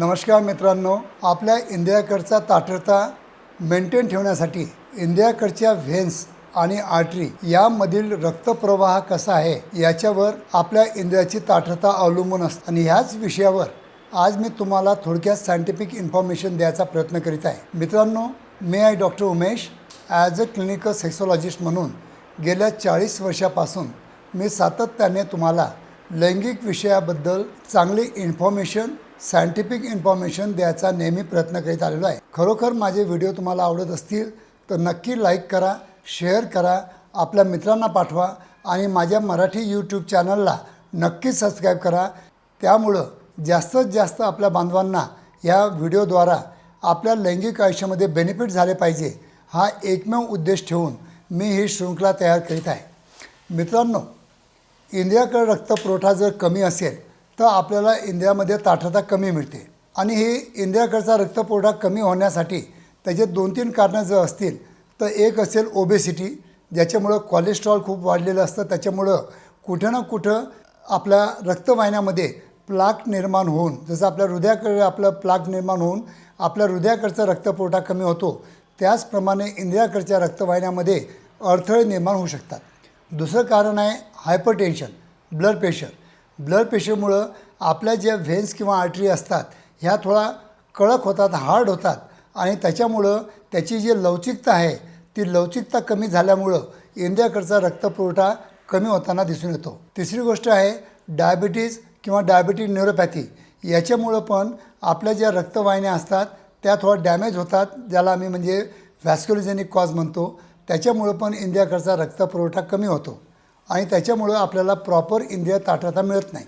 नमस्कार मित्रांनो आपल्या इंडियाकडचा ताठरता मेंटेन ठेवण्यासाठी इंडियाकडच्या व्हेन्स आणि आर्टरी यामधील रक्तप्रवाह कसा आहे याच्यावर आपल्या इंद्रियाची ताठरता अवलंबून असते. आणि ह्याच विषयावर आज मी तुम्हाला थोडक्यात सायंटिफिक इन्फॉर्मेशन द्यायचा प्रयत्न करीत आहे. मित्रांनो मी आहे doctor Umesh? As a clinical sexologist म्हणून गेल्या चाळीस वर्षापासून मी सातत्याने तुम्हाला लैंगिक विषयाबद्दल चांगली इन्फॉर्मेशन सायंटिफिक इन्फॉर्मेशन द्यायचा नेहमी प्रयत्न करीत आलेलो आहे. खरोखर माझे व्हिडिओ तुम्हाला आवडत असतील तर नक्की लाईक करा शेअर करा आपल्या मित्रांना पाठवा आणि माझ्या मराठी यूट्यूब चॅनलला नक्की सबस्क्राईब करा. त्यामुळं जास्तीत जास्त आपल्या बांधवांना या व्हिडिओद्वारा आपल्या लैंगिक आयुष्यामध्ये बेनिफिट झाले पाहिजे हा एकमेव उद्देश ठेवून मी ही शृंखला तयार करीत आहे. मित्रांनो इंद्रियाकडे रक्तपुरवठा जर कमी असेल तर आपल्याला इंद्रियामध्ये ताठरता कमी मिळते. आणि हे इंद्रियाकडचा रक्तपुरवठा कमी होण्यासाठी त्याचे दोन तीन कारणं जर असतील तर एक असेल ओबेसिटी ज्याच्यामुळं कोलेस्ट्रॉल खूप वाढलेलं असतं. त्याच्यामुळं कुठं ना कुठं आपल्या रक्तवाहिन्यामध्ये प्लाक निर्माण होऊन जसं आपल्या हृदयाकडे आपलं प्लाक निर्माण होऊन आपल्या हृदयाकडचा रक्तपुरवठा कमी होतो त्याचप्रमाणे इंद्रियाकडच्या रक्तवाहिन्यामध्ये अडथळे निर्माण होऊ शकतात. दुसरं कारण आहे हायपरटेन्शन ब्लड प्रेशर ब्लड प्रेशरमुळं आपल्या ज्या व्हेन्स किंवा आर्टरी असतात ह्या थोडा कडक होतात हार्ड होतात आणि त्याच्यामुळं त्याची जी लवचिकता आहे ती लवचिकता कमी झाल्यामुळं इंद्रियाकडचा रक्तपुरवठा कमी होताना दिसून येतो. तिसरी गोष्ट आहे डायबिटीज किंवा डायबिटीज न्यूरोपॅथी. याच्यामुळं पण आपल्या ज्या रक्तवाहिन्या असतात त्या थोडा डॅमेज होतात ज्याला आम्ही म्हणजे व्हॅस्क्युलोजेनिक कॉज म्हणतो. त्याच्यामुळं पण इंडियाकडचा रक्तपुरवठा कमी होतो. आणि त्याच्यामुळं आपल्याला प्रॉपर इंद्रिय ताठरता मिळत नाही.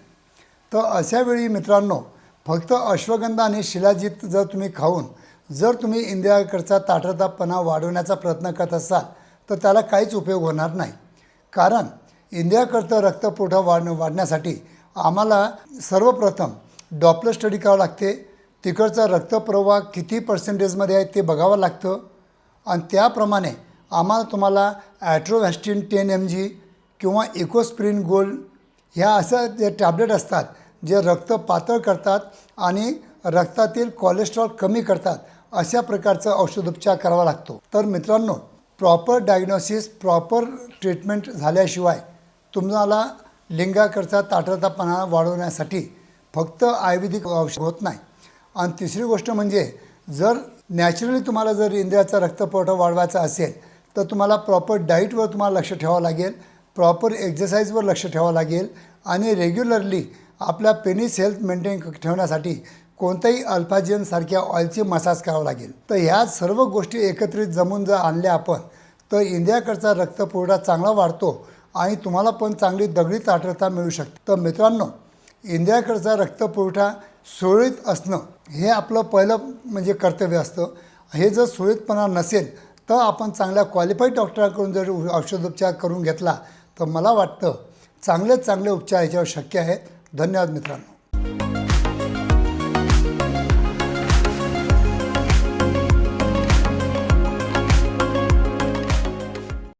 तर अशावेळी मित्रांनो फक्त अश्वगंधा आणि शिलाजीत जर तुम्ही खाऊन जर तुम्ही इंद्रियाकडचा ताठरतापणा वाढवण्याचा प्रयत्न करत असाल तर त्याला काहीच उपयोग होणार नाही. कारण इंद्रियाकडचं रक्तपुरवठा वाढ वाढण्यासाठी आम्हाला सर्वप्रथम डॉपलर स्टडी करावं लागते. तिकडचा रक्तप्रवाह किती पर्सेंटेजमध्ये आहे ते बघावं लागतं. आणि त्याप्रमाणे आम्हाला तुम्हाला ॲट्रोव्हॅस्टिन टेन एम जी किंवा इकोस्प्रिन गोल्ड ह्या अशा जे टॅबलेट असतात जे रक्त पातळ करतात आणि रक्तातील कोलेस्ट्रॉल कमी करतात अशा प्रकारचा औषधोपचार करावा लागतो. तर मित्रांनो प्रॉपर डायग्नोसिस प्रॉपर ट्रीटमेंट झाल्याशिवाय तुम्हाला लिंगाकडचा ताटरतापणा वाढवण्यासाठी फक्त आयुर्वेदिक औषध होत नाही. आणि तिसरी गोष्ट म्हणजे जर नॅचरली तुम्हाला जर इंद्रियाचा रक्तपुरवठा वाढवायचा असेल तर तुम्हाला प्रॉपर डाईटवर तुम्हाला लक्ष ठेवावं लागेल. प्रॉपर एक्झरसाईजवर लक्ष ठेवावं लागेल. आणि रेग्युलरली आपल्या पेनिस हेल्थ मेंटेन ठेवण्यासाठी कोणत्याही अल्फाजिनसारख्या ऑइलची मसाज करावं लागेल. तर ह्या सर्व गोष्टी एकत्रित जमून जर आणल्या आपण तर इंडियाकडचा रक्तपुरवठा चांगला वाढतो आणि तुम्हाला पण चांगली दगडी ताठरता मिळू शकते. तर मित्रांनो इंडियाकडचा रक्तपुरवठा सुरळीत असणं हे आपलं पहिलं म्हणजे कर्तव्य असतं. हे जर सुरळीतपणा नसेल तर आपण चांगल्या क्वालिफाईड डॉक्टरांकडून जर औषधोपचार करून घेतला तर मला वाटतं चांगले चांगले उपचार याच्यावर शक्य आहेत. धन्यवाद मित्रांनो.